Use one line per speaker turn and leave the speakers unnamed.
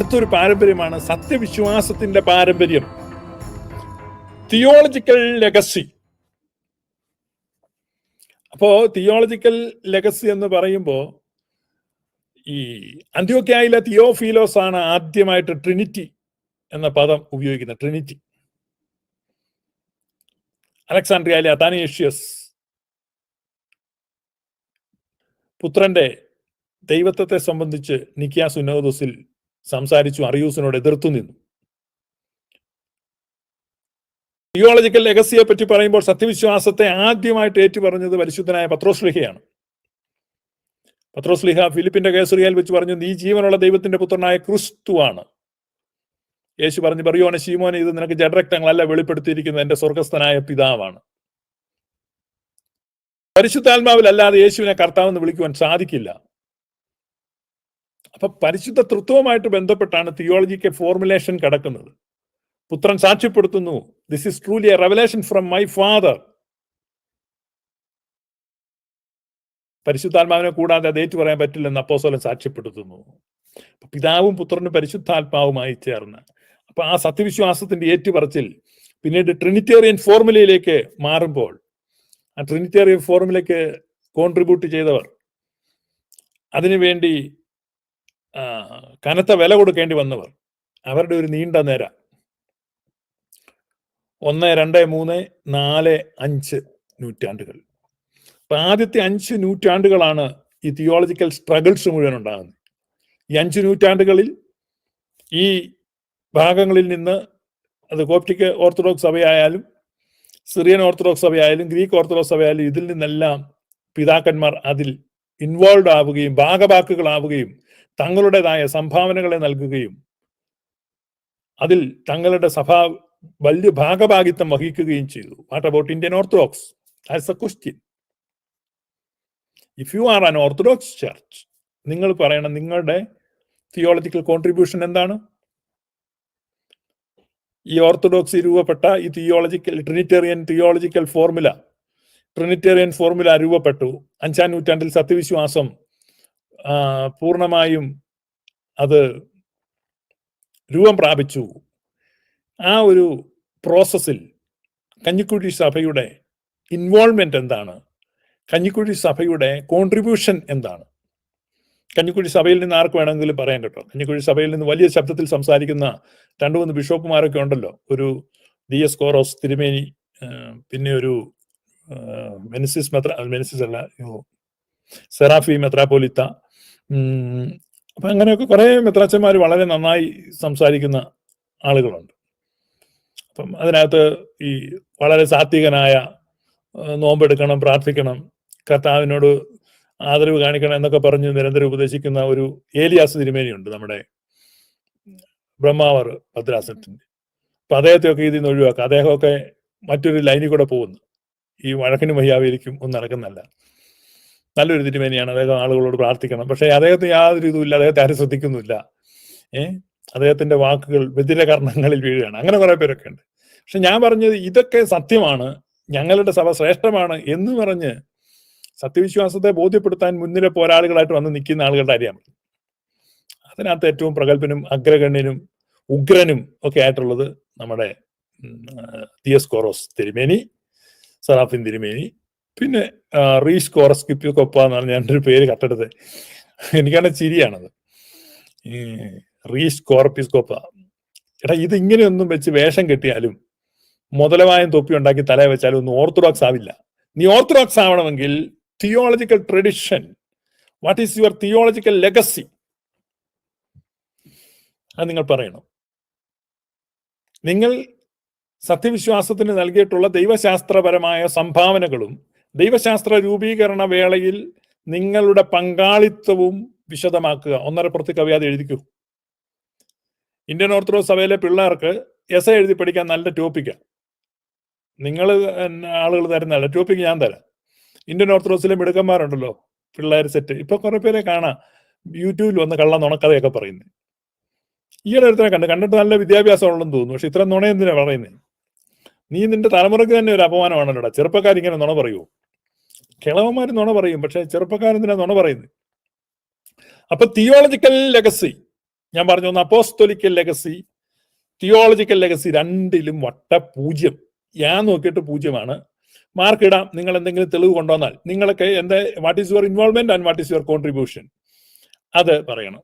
അടുത്തൊരു പാരമ്പര്യമാണ് സത്യവിശ്വാസത്തിന്റെ പാരമ്പര്യം. തിയോളജിക്കൽ ലെഗസി അപ്പോ തിയോളജിക്കൽ ലെഗസി എന്ന് പറയുമ്പോൾ ഈ അന്ത്യോക്യായിലെ തിയോഫീലോസ് ആണ് ആദ്യമായിട്ട് ട്രിനിറ്റി എന്ന പദം ഉപയോഗിക്കുന്നത് ട്രിനിറ്റി. അലക്സാണ്ട്രിയയിലെ അതാനേഷ്യസ് പുത്രന്റെ ദൈവത്വത്തെ സംബന്ധിച്ച് നിക്കിയാസ് സുനോദോസിൽ സംസാരിച്ചു അറിയൂസിനോട് എതിർത്തു നിന്നു. തിയോളജിക്കൽ ലെഗസിയെ പറ്റി പറയുമ്പോൾ സത്യവിശ്വാസത്തെ ആദ്യമായിട്ട് ഏറ്റുപറഞ്ഞത് പരിശുദ്ധനായ പത്രോസ്ലിഹയാണ് പത്രോസ്ലിഹ ഫിലിപ്പിന്റെ കേസറിയാൽ വെച്ച് പറഞ്ഞു നീ ജീവനുള്ള ദൈവത്തിന്റെ പുത്രനായ ക്രിസ്തുവാണ് യേശു പറഞ്ഞു പറയുവാണ് ശീമോനെ ഇത് നിനക്ക് ജഡരക്തങ്ങളല്ല വെളിപ്പെടുത്തിയിരിക്കുന്നത് എന്റെ സ്വർഗസ്ഥനായ പിതാവാണ്. പരിശുദ്ധാത്മാവിലല്ലാതെ യേശുവിനെ കർത്താവെന്ന് വിളിക്കുവാൻ സാധിക്കില്ല. അപ്പൊ പരിശുദ്ധ തൃത്വവുമായിട്ട് ബന്ധപ്പെട്ടാണ് തിയോളജിക്ക് ഫോർമുലേഷൻ കിടക്കുന്നത്. പുത്രൻ സാക്ഷ്യപ്പെടുത്തുന്നു this is truly a revelation from my father പരിശുദ്ധാത്മാവിനെ കൂടാതെ അത് ഏറ്റു പറയാൻ പറ്റില്ലെന്ന് അപ്പോസോലൻ സാക്ഷ്യപ്പെടുത്തുന്നു. പിതാവും പുത്രനും പരിശുദ്ധാത്മാവുമായി ചേർന്ന്. അപ്പൊ ആ സത്യവിശ്വാസത്തിന്റെ ഏറ്റുപറച്ചിൽ പിന്നീട് ട്രിനിറ്റേറിയൻ ഫോർമുലയിലേക്ക് മാറുമ്പോൾ ആ ട്രിനിറ്റേറിയൻ ഫോർമുലയ്ക്ക് കോൺട്രിബ്യൂട്ട് ചെയ്തവർ അതിനുവേണ്ടി കനത്ത വില കൊടുക്കേണ്ടി വന്നവർ അവരുടെ ഒരു നീണ്ട നേര. ഒന്ന് രണ്ട് മൂന്ന് നാല് അഞ്ച് നൂറ്റാണ്ടുകൾ. അപ്പൊ ആദ്യത്തെ അഞ്ച് നൂറ്റാണ്ടുകളാണ് ഈ തിയോളജിക്കൽ സ്ട്രഗിൾസ് മുഴുവൻ ഉണ്ടാകുന്നത്. ഈ അഞ്ച് നൂറ്റാണ്ടുകളിൽ ഈ ഭാഗങ്ങളിൽ നിന്ന് അത് കോപ്റ്റിക് ഓർത്തഡോക്സ് സഭയായാലും സിറിയൻ ഓർത്തഡോക്സ് സഭയായാലും ഗ്രീക്ക് ഓർത്തഡോക്സ് സഭയായാലും ഇതിൽ നിന്നെല്ലാം പിതാക്കന്മാർ അതിൽ ഇൻവോൾവ് ആവുകയും ഭാഗവാക്കുകളാവുകയും തങ്ങളുടേതായ സംഭാവനകളെ നൽകുകയും അതിൽ തങ്ങളുടെ സഭ വലിയ ഭാഗഭാഗിത്വം വഹിക്കുകയും ചെയ്തു. What about Indian orthodox that's a question if you are an orthodox church നിങ്ങൾ പറയണം നിങ്ങളുടെ തിയോളജിക്കൽ കോൺട്രിബ്യൂഷൻ എന്താണ്? ഈ ഓർത്തഡോക്സ് രൂപപ്പെട്ട ഈ theological trinitarian theological formula trinitarian formula രൂപപ്പെട്ടു. അഞ്ചാം നൂറ്റാണ്ടിൽ സത്യവിശ്വാസം പൂർണമായും അത് രൂപം പ്രാപിച്ചു. ആ ഒരു പ്രോസസ്സിൽ കഞ്ഞിക്കുഴി സഭയുടെ ഇൻവോൾവ്മെന്റ് എന്താണ്? കഞ്ഞിക്കുഴി സഭയുടെ കോൺട്രിബ്യൂഷൻ എന്താണ്? കഞ്ഞിക്കുഴി സഭയിൽ നിന്ന് ആർക്ക് വേണമെങ്കിലും പറയാൻ കേട്ടോ. കഞ്ഞിക്കുഴി സഭയിൽ നിന്ന് വലിയ ശബ്ദത്തിൽ സംസാരിക്കുന്ന രണ്ടു മൂന്ന് ബിഷോപ്പുമാരൊക്കെ ഉണ്ടല്ലോ. ഒരു ഡി എസ് കോറോസ് തിരുമേനി പിന്നെ ഒരു മെനസിസ് മെത്ര മെനിസിസ് അല്ല സെറാഫി മെത്രാപ്പോലിത്ത ഉം, അപ്പൊ അങ്ങനെയൊക്കെ കുറേ മെത്രാച്ചന്മാർ വളരെ നന്നായി സംസാരിക്കുന്ന ആളുകളുണ്ട്. അപ്പം അതിനകത്ത് ഈ വളരെ സാത്വികനായ നോമ്പെടുക്കണം പ്രാർത്ഥിക്കണം കർത്താവിനോട് ആദരവ് കാണിക്കണം എന്നൊക്കെ പറഞ്ഞ് നിരന്തരം ഉപദേശിക്കുന്ന ഒരു ഏലിയാസ് തിരുമേനിയുണ്ട് നമ്മുടെ ബ്രഹ്മാവർ ഭദ്രാസനത്തിന്റെ. അപ്പൊ അദ്ദേഹത്തെയൊക്കെ ഇതിൽ നിന്ന് ഒഴിവാക്കുക. അദ്ദേഹമൊക്കെ മറ്റൊരു ലൈനിൽ കൂടെ പോകുന്നു. ഈ വഴക്കിനും വയ്യാവേലിക്കും ഒന്നും നടക്കുന്നല്ല. നല്ലൊരു തിരുമേനിയാണ്. അദ്ദേഹം ആളുകളോട് പ്രാർത്ഥിക്കണം. പക്ഷേ അദ്ദേഹത്തിന് യാതൊരു ഇതുമില്ല. അദ്ദേഹത്തെ ആരും ശ്രദ്ധിക്കുന്നില്ല ഏഹ് അദ്ദേഹത്തിന്റെ വാക്കുകൾ വ്യതിരകർണങ്ങളിൽ വീഴുകയാണ്. അങ്ങനെ കുറെ പേരൊക്കെ ഉണ്ട്. പക്ഷെ ഞാൻ പറഞ്ഞത് ഇതൊക്കെ സത്യമാണ്. ഞങ്ങളുടെ സഭ ശ്രേഷ്ഠമാണ് എന്ന് പറഞ്ഞ് സത്യവിശ്വാസത്തെ ബോധ്യപ്പെടുത്താൻ മുന്നിലെ പോരാളികളായിട്ട് വന്ന് നിൽക്കുന്ന ആളുകളുടെ കാര്യമാണ്. അതിനകത്ത് ഏറ്റവും പ്രഗത്ഭനും അഗ്രഗണ്യനും ഉഗ്രനും ഒക്കെ ആയിട്ടുള്ളത് നമ്മുടെ ഉം, തിയസ് കോറോസ് തിരുമേനി സറാഫിൻ തിരുമേനി പിന്നെ ആ, റീസ് കൊപ്പ എന്നാണ് ഞാൻ ഒരു പേര് കട്ടെടുത്തത് എനിക്കാണ് ചിരിയാണത്. ഈ റീസ് കോർപ്പിസ്കോപ്പ എടാ ഇത് ഇങ്ങനെയൊന്നും വെച്ച് വേഷം കെട്ടിയാലും മുതലമായും തൊപ്പി ഉണ്ടാക്കി തല വെച്ചാലും ഒന്നും ഓർത്തഡോക്സ് ആവില്ല. നീ ഓർത്തഡോക്സ് ആവണമെങ്കിൽ theological tradition what is your theological legacy? അത് നിങ്ങൾ പറയണം. നിങ്ങൾ സത്യവിശ്വാസത്തിന് നൽകിയിട്ടുള്ള ദൈവശാസ്ത്രപരമായ സംഭാവനകളും ദൈവശാസ്ത്ര രൂപീകരണ വേളയിൽ നിങ്ങളുടെ പങ്കാളിത്തവും വിശദമാക്കുക. ഒന്നര പുറത്ത് കവിയാതെ എഴുതിക്കൂ. ഇന്ത്യൻ ഓർത്തഡോക്സ് സഭയിലെ പിള്ളേർക്ക് എസ് എഴുതി പഠിക്കാൻ നല്ല ടോപ്പിക്കാണ് നിങ്ങൾ ആളുകൾ തരുന്നതല്ല. ടോപ്പിക്ക് ഞാൻ തരാം. ഇന്ത്യൻ ഓർത്തഡോക്സിലെ മിടുക്കന്മാരുണ്ടല്ലോ പിള്ളേർ സെറ്റ് ഇപ്പൊ കുറെ പേരെ കാണാം. യൂട്യൂബിൽ വന്ന് കള്ള നുണക്കഥയൊക്കെ പറയുന്നത് ഈയിടെ ഒരുത്തനെ കണ്ട് കണ്ടിട്ട് നല്ല വിദ്യാഭ്യാസം ഉള്ളെന്ന് തോന്നുന്നു. പക്ഷെ ഇത്ര നുണ എന്തിനാ പറയുന്നത് നീ നിന്റെ തലമുറയ്ക്ക് തന്നെ ഒരു അപമാനമാണല്ലോടാ. ചെറുപ്പക്കാർ ഇങ്ങനെ നുണ പറയൂ കിളവന്മാർ നുണ പറയും പക്ഷെ ചെറുപ്പക്കാരെന്തിനാ നുണ പറയുന്നത് അപ്പൊ തിയോളജിക്കൽ ലെഗസി ഞാൻ പറഞ്ഞു ഒന്ന് അപ്പോസ്തോലിക്കൽ ലെഗസി തിയോളജിക്കൽ ലെഗസി രണ്ടിലും വട്ട പൂജ്യം ഞാൻ നോക്കിയിട്ട് പൂജ്യമാണ്. മാർക്ക് ഇടാം നിങ്ങൾ എന്തെങ്കിലും തെളിവ് കൊണ്ടുവന്നാൽ. നിങ്ങളൊക്കെ എന്താ what is your involvement and what is your contribution അത് പറയണം.